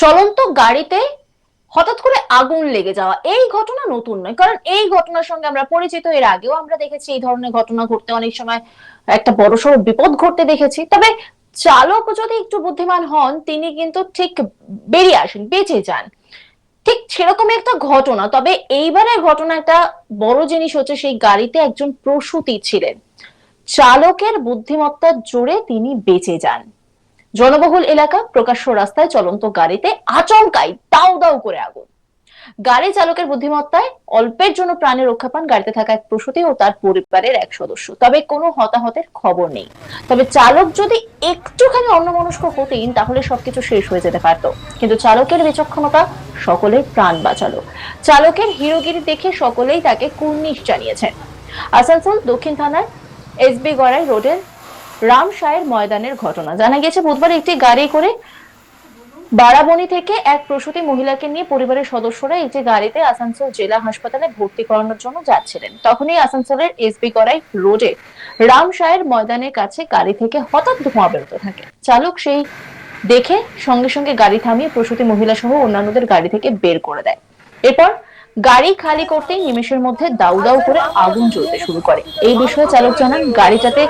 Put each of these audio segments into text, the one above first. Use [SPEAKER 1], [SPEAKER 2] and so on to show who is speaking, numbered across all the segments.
[SPEAKER 1] চলন্ত গাড়িতে হঠাৎ করে আগুন লেগে যাওয়া। এই ঘটনা নতুন নয়, কারণ এই ঘটনার সঙ্গে আমরা পরিচিত। এর আগেও আমরা দেখেছি এই ধরনের ঘটনা ঘটতে অনেক সময় একটা বড় বড়সড় বিপদ ঘটতে দেখেছি। তবে চালক যদি একটু বুদ্ধিমান হন, তিনি কিন্তু ঠিক বেরিয়ে আসেন, বেঁচে যান। ঠিক সেরকম একটা ঘটনা, তবে এইবারের ঘটনা একটা বড় জিনিস হচ্ছে সেই গাড়িতে একজন প্রসূতি ছিলেন। চালকের বুদ্ধিমত্তার জোরে তিনি বেঁচে যান। জনবহুল এলাকা প্রকাশ্য রাস্তায় চলন্ত গাড়িতে আচমকাই দাউ দাউ করে আগুন। গাড়ি চালকের বুদ্ধিমত্তায় অল্পের জন্য প্রাণে রক্ষা পান গাড়িতে থাকা এক প্রসূতি ও তার পরিবারের এক সদস্য। তবে কোনো হতাহতের খবর নেই। তবে চালক যদি একটুখানি অন্যমনস্ক হতেন, তাহলে সবকিছু শেষ হয়ে যেতে পারত। কিন্তু চালকের বিচক্ষণতা সকলের প্রাণ বাঁচালো। চালকের হিরোগিরি দেখে সকলেই তাকে কুর্নিশ জানিয়েছেন। আসানসোল দক্ষিণ থানার এসবি গড়াই রোডের রামশায়ের ময়দানের ঘটনা। জানা গেছে বুধবার একটি গাড়ি করে বারাবণী থেকে এক প্রসূতি মহিলাকে নিয়ে পরিবারের সদস্যরা একটি গাড়িতে আসানসোল জেলা হাসপাতালে ভর্তি করানোর জন্য যাচ্ছিলেন। তখনই আসানসোলের এসবি করাই রোডে রামশায়ের ময়দানের কাছে গাড়ি থেকে হঠাৎ ধোঁয়া বেরোতে থাকে। চালক সেই দেখে সঙ্গে সঙ্গে গাড়ি থামিয়ে প্রসূতি মহিলা সহ অন্যান্যদের গাড়ি থেকে বের করে দেয়। এরপর গাড়ি খালি করতেই নিমেষের মধ্যে দাউ দাউ করে আগুন জ্বলতে শুরু করে। এই বিষয়ে চালক জানান, গাড়িটাতে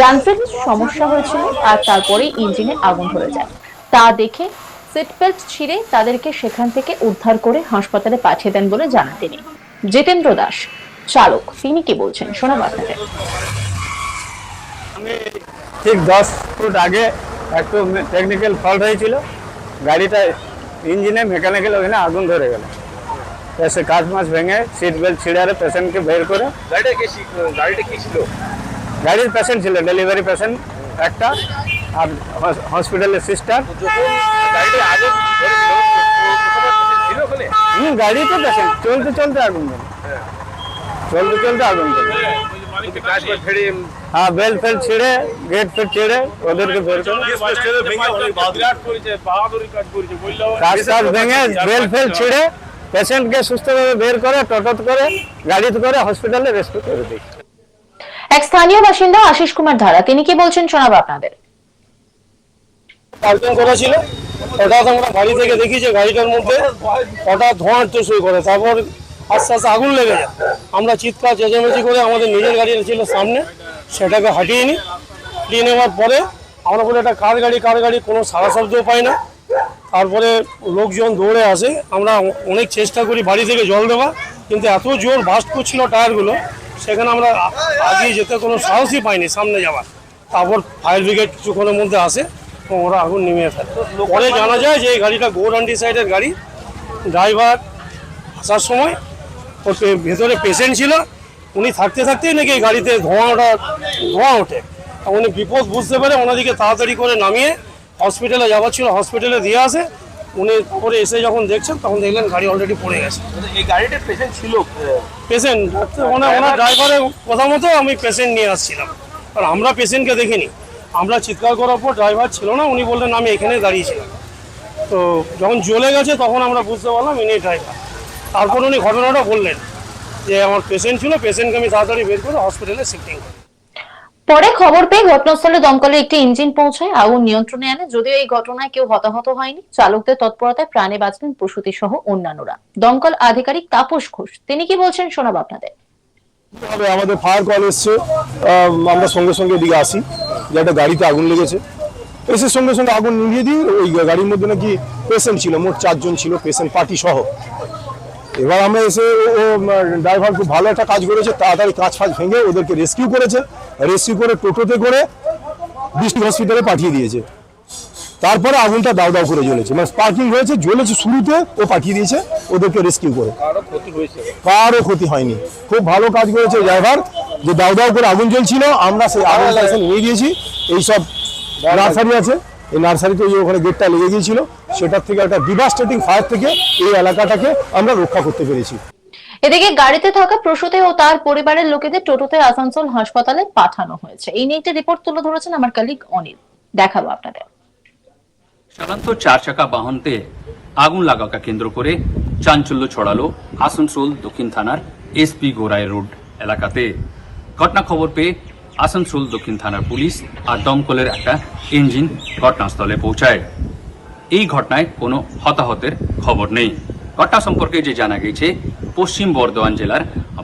[SPEAKER 1] যান্ত্রিক সমস্যা হয়েছিল আর তারপরেই ইঞ্জিনে আগুন ধরে যায়। তা দেখে সিট বেল্ট ছিঁড়ে তাদেরকে সেখান থেকে উদ্ধার করে হাসপাতালে পাঠিয়ে দেন বলে জানান তিনি। জিতেন্দ্র দাস, চালক, তিনি কি বলছেন শোনাবো আপনাদের
[SPEAKER 2] আমি ঠিক দশ ফুট আগে একটু টেকনিক্যাল ফল্ট হয়েছিল। গাড়িটা ইঞ্জিনে মেকানিক্যাল ওখানে আগুন ধরে গেল। এসে কাঁচ মাছ ভেঙে সিট বেল্ট ছিঁড়ে আরে পেশেন্টকে বের করে
[SPEAKER 3] গাড়িটা কি ছিল? গাড়িটা কি ছিল
[SPEAKER 2] গাড়ির পেশেন্ট ছিল ডেলিভারি পেশেন্ট একটা আর হসপিটালের সিস্টার
[SPEAKER 3] যখন গাড়িটা আগুন ধরেছিল, তো- তো তোমার ছিল ওখানে?
[SPEAKER 2] হুম গাড়িতে পেশেন্ট চলতে চলতে আগুন গেল চলতে চলতে আগুন গেল
[SPEAKER 3] কিন্তু কাজ করে ফেরে
[SPEAKER 2] হ্যাঁ বেল্ট ফেল্ট ছিঁড়ে গেট ফেট ছিঁড়ে ওদেরকে বের করে কাজ কাজ ভেঙে বেল ফেল ছিঁড়ে পেশেন্টকে সুস্থভাবে বের করে টোটোত করে গাড়িতে করে হসপিটালে রেস্কিউ করে দিই
[SPEAKER 1] এক স্থানীয় বাসিন্দা আশিস কুমার ধারা তিনি কি বলছেন শোনাবো আপনাদের?
[SPEAKER 4] পার্কিং করা ছিল। হঠাৎ আমরা গাড়ি থেকে দেখি যে গাড়িটার মধ্যে হঠাৎ ধোঁয়া উঠতে শুরু করে তারপর আস্তে আস্তে আগুন লেগে যায়। আমরা চিৎকার চেঁচামেচি করে আমাদের নিজের গাড়ি ছিল সামনে সেটাকে হাঁটিয়ে নিই নেওয়ার পরে আমরা বলে এটা কার গাড়ি? কার গাড়ি? কোনো সারা শব্দও পাই না। তারপরে লোকজন দৌড়ে আসে। আমরা অনেক চেষ্টা করি বাড়ি থেকে জল দেওয়া, কিন্তু এত জোর বাস্ট করছিল টায়ারগুলো, সেখানে আমরা আগিয়ে যেতে কোনো সাহসই পাইনি সামনে যাওয়ার। তারপর ফায়ার ব্রিগেড কিছুক্ষণের মধ্যে আসে তো ওরা আগুন নেমে ফেলে। পরে জানা যায় যে এই গাড়িটা গৌরান্ডি সাইডের গাড়ি। ড্রাইভার আসার সময় ওর ভেতরে পেশেন্ট ছিল। উনি থাকতে থাকতেই নাকি এই গাড়িতে ধোঁয়াটা ধোঁয়া ওঠে। উনি বিপদ বুঝতে পারে ওনাদিকে তাড়াতাড়ি করে নামিয়ে হসপিটালে যাওয়ার ছিল হসপিটালে দিয়ে আসে। উনি পরে এসে যখন দেখছেন তখন দেখলেন গাড়ি অলরেডি পড়ে গেছে।
[SPEAKER 3] এই গাড়িটার পেশেন্ট ছিল
[SPEAKER 4] পেশেন্ট ওনার ওনার ড্রাইভারের কথা মতো আমি পেশেন্ট নিয়ে আসছিলাম। আর আমরা পেশেন্টকে দেখিনি। আমরা চিৎকার করার পর ড্রাইভার ছিল না উনি বললেন আমি এখানে দাঁড়িয়েছিলাম তো যখন জ্বলে গেছে তখন আমরা বুঝতে পারলাম ইনি ড্রাইভার তারপর উনি ঘটনাটা বললেন যে আমার পেশেন্ট ছিল পেশেন্টকে আমি তাড়াতাড়ি বের করে হসপিটালে শিফটিং করি
[SPEAKER 1] পরে খবর পেয়ে ঘটনাস্থলে দমকলের একটি ইঞ্জিন পৌঁছায় আগুন নিয়ন্ত্রণে আনে। যদিও এই ঘটনায় কেউ হতাহত হয়নি, চালকদের তৎপরতায় প্রাণে বাঁচলেন প্রসূতি সহ অন্যান্যরা। দমকল আধিকারিক তাপস ঘোষ, তিনি কি বলছেন শোনাবো আপনাদের?
[SPEAKER 5] আমাদের ফায়ার কল এসছে আমরা সঙ্গে সঙ্গে এদিকে আসি, যে একটা গাড়িতে আগুন লেগেছে। এসে সঙ্গে সঙ্গে আগুন নিভিয়ে দিই ওই গাড়ির মধ্যে নাকি পেশেন্ট ছিল, মোট চারজন ছিল পেশেন্ট পার্টি সহ। এবার আমরা এসে ও- ড্রাইভার খুব ভালো একটা কাজ করেছে, তাড়াতাড়ি কাজ ফাজ ভেঙে ওদেরকে রেস্কিউ করেছে। রেস্কিউ করে টোটোতে করে ডিস্ট্রিক্ট হসপিটালে পাঠিয়ে দিয়েছে। তারপরে আগুনটা দাও দাও করে জ্বলেছে। মানে স্পার্কিং হয়েছে জ্বলেছে শুরুতে ও পাঠিয়ে দিয়েছে ওদেরকে রেস্কিউ করে। কারও ক্ষতি হয়নি। খুব ভালো কাজ করেছে ড্রাইভার যে দাউ দাউ করে আগুন জ্বলছিল আমরা সেই আগুনটা এসে নিয়ে গিয়েছি। এইসব নার্সারি আছে। এই নার্সারিতে ওই যে ওখানে গেটটা লেগে গিয়েছিল সেটার থেকে একটা ডিভাস্টেটিং ফায়ার থেকে এই এলাকাটাকে আমরা রক্ষা করতে পেরেছি।
[SPEAKER 1] এদিকে গাড়িতে থাকা প্রসূতি ও তার পরিবারের লোকেদের টোটোতে আসানসোল হাসপাতালে পাঠানো হয়েছে। এই নিয়ে রিপোর্ট তুলে ধরেছেন আমার কালিগ অনিল। দেখাবো আপনাদের।
[SPEAKER 6] সাধারণত চার চাকা বাহনতে আগুন লাগাকে কেন্দ্র করে চাঞ্চল্য ছড়ালো আসানসোল দক্ষিণ থানার এসপি গোরাই রোড এলাকাতে। ঘটনা খবর পেয়ে আসানসোল দক্ষিণ থানার পুলিশ আর দমকলের একটা ইঞ্জিন ঘটনাস্থলে পৌঁছায়। এই ঘটনায় কোনো হতাহতের খবর নেই। ঘটনা সম্পর্কে যে জানা গেছে পশ্চিম বর্ধমান জেলার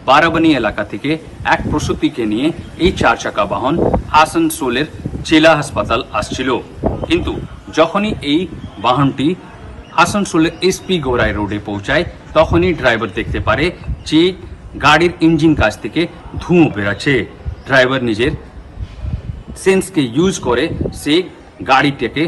[SPEAKER 6] বারাবানি এলাকা থেকে এক প্রসূতিকে নিয়ে এই চার চাকা বাহন আসানসোলের জেলা হাসপাতাল আসছিল। কিন্তু যখনই এই বাহনটি আসানসোলের এসপি গোরাই রোডে পৌঁছায়, তখনই ড্রাইভার দেখতে পারে যে গাড়ির ইঞ্জিন কাছ থেকে ধুঁয়ো বেরাচ্ছে ড্রাইভার নিজের সেন্সকে ইউজ করে সে গাড়িটাকে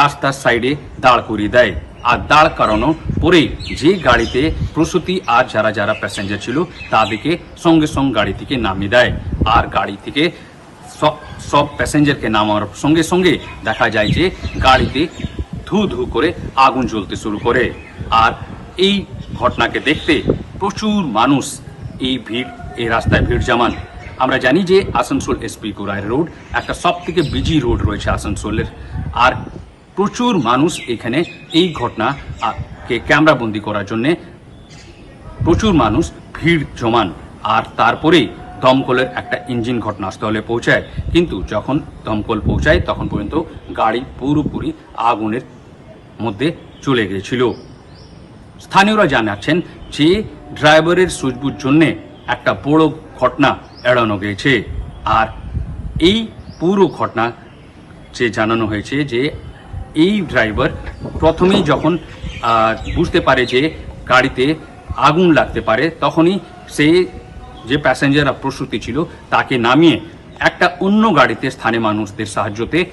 [SPEAKER 6] রাস্তার সাইডে দাঁড় করিয়ে দেয়। আর দাঁড় করানোর পরেই যে গাড়িতে প্রসূতি আর যারা যারা প্যাসেঞ্জার ছিল তাদেরকে সঙ্গে সঙ্গে গাড়ি থেকে নামিয়ে দেয়। আর গাড়ি থেকে সব সব প্যাসেঞ্জারকে নামার সঙ্গে সঙ্গে দেখা যায় যে গাড়িতে ধু ধু করে আগুন জ্বলতে শুরু করে। আর এই ঘটনাকে দেখতে প্রচুর মানুষ এই ভিড়, এই রাস্তায় ভিড় জমান। আমরা জানি যে আসানসোল এসপি গোরাই রোড একটা সব থেকে বিজি রোড রয়েছে আসানসোলের। আর প্রচুর মানুষ এখানে এই ঘটনা কে ক্যামেরাবন্দি করার জন্যে প্রচুর মানুষ ভিড় জমান, আর তারপরেই দমকলের একটা ইঞ্জিন ঘটনাস্থলে পৌঁছায়। কিন্তু যখন দমকল পৌঁছায়, তখন পর্যন্ত গাড়ি পুরোপুরি আগুনের মধ্যে চলে গিয়েছিল স্থানীয়রা জানাচ্ছেন যে, ড্রাইভারের সুজবুর জন্যে একটা বড় ঘটনা এড়ানো গেছে। আর এই পুরো ঘটনা যে জানানো হয়েছে যে এই ড্রাইভার প্রথমেই যখন বুঝতে পারে যে গাড়িতে আগুন লাগতে পারে, তখনই সে যে প্যাসেঞ্জার প্রসূতি ছিল, তাকে নামিয়ে একটা অন্য গাড়িতে স্থানীয় মানুষদের সাহায্যতে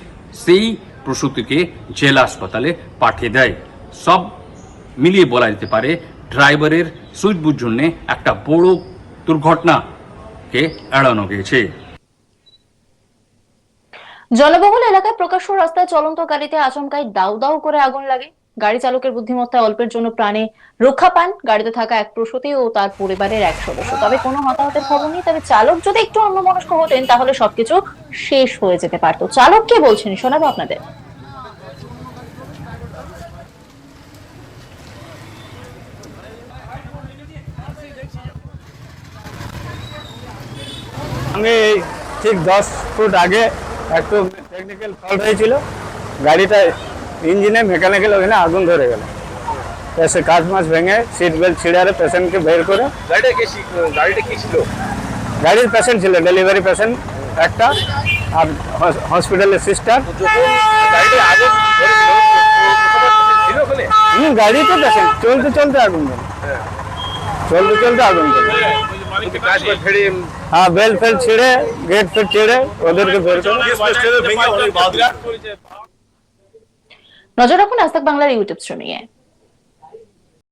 [SPEAKER 6] সেই প্রসূতিকে জেলা হাসপাতালে পাঠিয়ে দেয়। সব মিলিয়ে বলা যেতে পারে ড্রাইভারের সুইচবুর জন্য একটা বড় দুর্ঘটনাকে এড়ানো গিয়েছে।
[SPEAKER 1] জনবহুল এলাকায় প্রকাশ্য রাস্তায় চলন্ত গাড়িতে আচমকাই দাউ দাউ করে আগুন লাগে। গাড়ি চালকের বুদ্ধিমত্তায় অল্পের জন্য প্রাণে রক্ষা পান। গাড়িতে থাকা এক প্রসূতি ও তার পরিবারের এক সদস্য। তবে কোনো হতাহতের খবর নেই। তবে চালক যদি একটু অন্যমনস্ক হতেন, তাহলে সবকিছু শেষ হয়ে যেতে পারতো। চালক কে বলছেন? শোনাবো আপনাদের।
[SPEAKER 2] আমি ঠিক দশ ফুট আগে একটু টেকনিক্যাল ফল্ট হয়েছিল। গাড়িটা ইঞ্জিনে মেকানিক্যাল ওখানে আগুন ধরে গেল। এসে কাঁচ মাছ ভেঙে সিট বেল্ট ছিঁড়ে পেশেন্টকে বের করে
[SPEAKER 3] গাড়িটা কি ছিল? গাড়িটা কি ছিল?
[SPEAKER 2] গাড়ির পেশেন্ট ছিল ডেলিভারি পেশেন্ট একটা আর হসপিটালের সিস্টার হুম গাড়িতে পেশেন্ট চলতে চলতে আগুন গেল চলতে চলতে আগুন গেল
[SPEAKER 3] কাজ
[SPEAKER 2] হ্যাঁ বেল ফেল ছিঁড়ে, গেট ফেট ছিঁড়ে ওদেরকে বের
[SPEAKER 1] নজর রাখুন আজ বাংলার ইউটিউব স্ট্রিমিংয়ে।